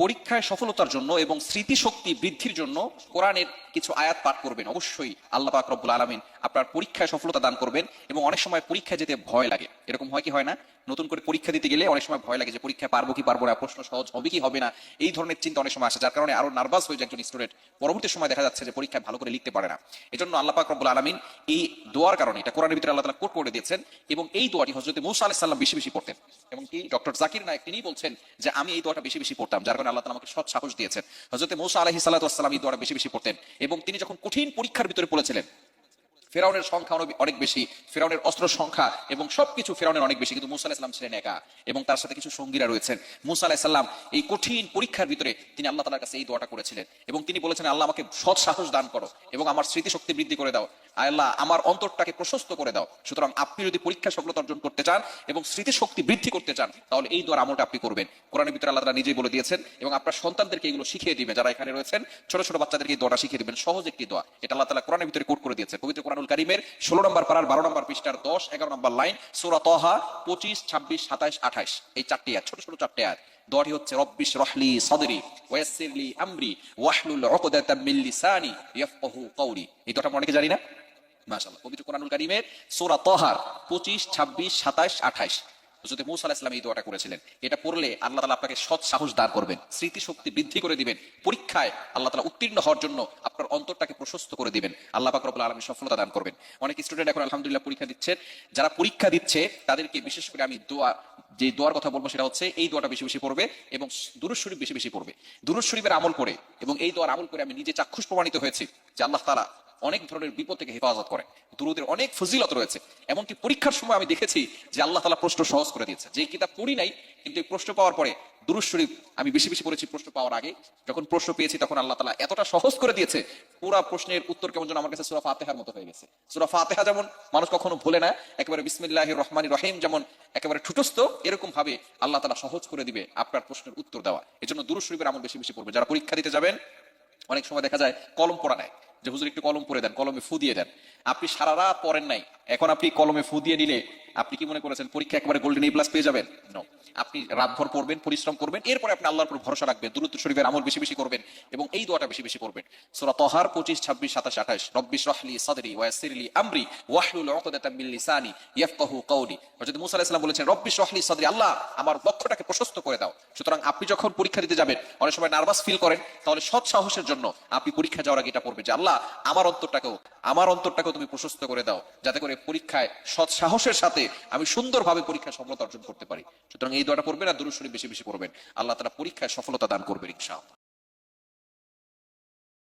পরীক্ষায় সফলতার জন্য এবং স্মৃতিশক্তি বৃদ্ধির জন্য কোরআনের কিছু আয়াত পাঠ করবেন। অবশ্যই আল্লাহ পাক রব্বুল আলমিন আপনার পরীক্ষায় সফলতা দান করবেন এবং অনেক সময় পরীক্ষা যেতে ভয় লাগে। এরকম হয় কি হয় না? নতুন করে পরীক্ষা দিতে গেলে অনেক সময় ভয় লাগে যে পরীক্ষা পারব কি পারব না, প্রশ্ন সহজ হবে কি হবে না, এই ধরনের চিন্তা অনেক সময় আসে, যার কারণে আরও নার্ভাস হয়ে যায় একজন স্টুডেন্ট। পরবর্তী সময় দেখা যাচ্ছে যে পরীক্ষায় ভালো করে লিখতে পারে না। এজন্য আল্লাহ পাক রব্বুল আলমিন এই দোয়ার কারণে, এটা কোরআনের ভিতরে আল্লাহ তালা কোট করে দিয়েছেন এবং এই দোয়াটি হজরত মুসা আলাহ সাল্লাম বেশি বেশি পড়তেন। এবং কি ডক্টর জাকির নায়ক তিনি বলছেন যে, আমি এই দোয়াটা বেশি বেশি পড়তাম। যার কারণে আল্লাহ আমাকে সৎ সাহস দিয়েছেন। হজরত মৌসা আলহি সাল্লাহাম এই দোয়াটা বেশি বেশি পড়তেন এবং তিনি যখন কঠিন পরীক্ষার ভিতরে পড়েছিলেন, ফেরাউনের সংখ্যা অনেক- বেশি, ফেরাউনের অস্ত্র সংখ্যা এবং সবকিছু ফেরাউনের অনেক বেশি, কিন্তু মুসা আলাহিসাম ছিলেন একা এবং তার সাথে কিছু সঙ্গীরা রয়েছেন। মুসা আলাহিসাল্লাম এই কঠিন পরীক্ষার ভিতরে তিনি আল্লাহ তালার কাছে এই দোয়াটা করেছিলেন এবং তিনি বলেছেন, আল্লাহ আমাকে সৎ সাহস দান করো এবং আমার স্মৃতিশক্তি বৃদ্ধি করে দাও। আল্লাহ আমার অন্তরটাকে প্রশস্ত করে দাও। সুতরাং আপনি যদি পরীক্ষা সফলতা অর্জন করতে চান এবং স্মৃতিশক্তি বৃদ্ধি করতে চান, তাহলে এই দোয়ার আমলটা আপনি করবেন। কোরআনের ভিতরে আল্লাহ তাআলা নিজেই বলে দিয়েছেন এবং আপনার সন্তানদেরকে এগুলো শিখিয়ে দিবেন যারা এখানে রয়েছেন, ছোট ছোট বাচ্চাদেরকে এই দোয়াটা শিখিয়ে দিবেন। সহজ একটি দোয়া। এটা আল্লাহ তালা কোরআনের ভিতরে কোট করে দিয়েছে। পবিত্র কোরআনুল কারিমের ষোলো নম্বর পাড়ার বারো নম্বর পৃষ্ঠার দশ, এগারো নম্বর লাইন, সোরা তহা পঁচিশ, ছাব্বিশ, সাতাইশ, আঠাইশ। এই চারটি আয়াত, ছোট ছোট চারটি আয়াত। দোয়াটি হচ্ছে রব্বিশ রহলি সদরি ওয়াসিরলি আমরি ওয়াহলুল উকদাতাম মিন ইয়াফকাহু কওলি। এই দোয়াটা অনেকে জানি না। মাশাআল্লাহ, পবিত্র কোরআনুল কারীমের সূরা তহার 25 26 27 28 হযরত মূসা আলাইহিস এই দোয়াটা করেছিলেন। এটা পড়লে আল্লাহ তাআলা আপনাকে সৎ সাহস দান করবেন, স্মৃতিশক্তি বৃদ্ধি করে দিবেন, পরীক্ষায় আল্লাহ তাআলা উত্তীর্ণ হওয়ার জন্য আপনার অন্তরটাকে প্রশস্ত করে দিবেন, আল্লাহ পাক রব্বুল আলামিন সফলতা দান করবেন। অনেক স্টুডেন্ট এখন আলহামদুলিল্লাহ পরীক্ষা দিচ্ছেন। যারা পরীক্ষা দিচ্ছে, তাদেরকে বিশেষ করে আমি দোয়া, যে দোয়ার কথা বলব সেটা হচ্ছে এই দোয়াটা বেশি বেশি পড়বে এবং দুরুদ শরীফ বেশি বেশি পড়বে। দুরুদ শরীফের আমল করে এবং এই দোয়ার আমল করে আমি নিজে চাক্ষুষ প্রমাণিত হয়েছি যে আল্লাহ তাআলা অনেক ধরনের বিপদ থেকে হেফাজত করেন দুরুদের অনেক ফজিলত রয়েছে। এমনকি পরীক্ষার সময় আমি দেখেছি যে আল্লাহ তালা প্রশ্ন সহজ করে দিয়েছে। যে কিতাব পড়ি নাই, কিন্তু এই প্রশ্ন পাওয়ার পরে দুরুদ শরীফ আমি বেশি বেশি পড়েছি প্রশ্ন পাওয়ার আগে। যখন প্রশ্ন পেয়েছি, তখন আল্লাহ তালা এতটা সহজ করে দিয়েছে, পুরা প্রশ্নের উত্তর কেমন যেন আমার কাছে সুরা ফাতেহার মতো হয়ে গেছে। সুরা ফাতেহা যেমন মানুষ কখনো ভুলে না, একেবারে বিসমিল্লাহ রহমান রহিম যেমন একেবারে ঠুটস্থ, এরকম ভাবে আল্লাহ তালা সহজ করে দিবে আপনার প্রশ্নের উত্তর দেওয়া। এই জন্য দুরুদ শরীফের আমল বেশি বেশি পড়বে। যারা পরীক্ষা দিতে যাবেন, অনেক সময় দেখা যায় কলম পড়া নেয় যে হুজুর একটু কলম পরে দেন কলমে ফু দিয়ে দেন। আপনি সারা রাত পড়েন নাই। এখন আপনি কলমে ফু দিয়ে নিলে, আপনি কি মনে করেছেন, পরীক্ষা একেবারে গোল্ডেন এ প্লাস পেয়ে যাবেন? No. আপনি রাতভর পড়বেন, পরিশ্রম করবেন, এরপরে আপনি আল্লাহর উপর ভরসা রাখবেন, দূরত্ব শরীফের আমল বেশি বেশি করবেন এবং এই দোয়াটা বেশি বেশি করবেন সূরা তহার 25 26 27 28 রব্বিশ রাহলি সাদরি ওয়াসিরলি আমরি ওয়াহলুল উকদাতাম মিন লিসানি ইয়াফকাহু কওলি হযরত মুসা আলাইহিস বলেছেন রব্বিশ রাহলি সাদরি, আল্লাহ আমার বক্ষটাকে প্রশস্ত করে দাও। সুতরাং আপনি যখন পরীক্ষা দিতে যাবেন, অনেক সময় নার্ভাস ফিল করেন, তাহলে সৎ সাহসের জন্য আপনি পরীক্ষা যাওয়ার আগে এটা পড়বে যে, আল্লাহ, আমার অন্তরটাকেও আমার অন্তরটাকেও তুমি প্রশস্ত করে দাও। যাতে করে পরীক্ষায় সৎ সাহসের সাথে আমি সুন্দরভাবে পরীক্ষায় সফলতা অর্জন করতে পারি। সুতরাং এই দোয়াটা পড়বেন আর দুরুদ শরীফ বেশি বেশি পড়বেন। আল্লাহ তারা পরীক্ষায় সফলতা দান করবে ইনশাআল্লাহ।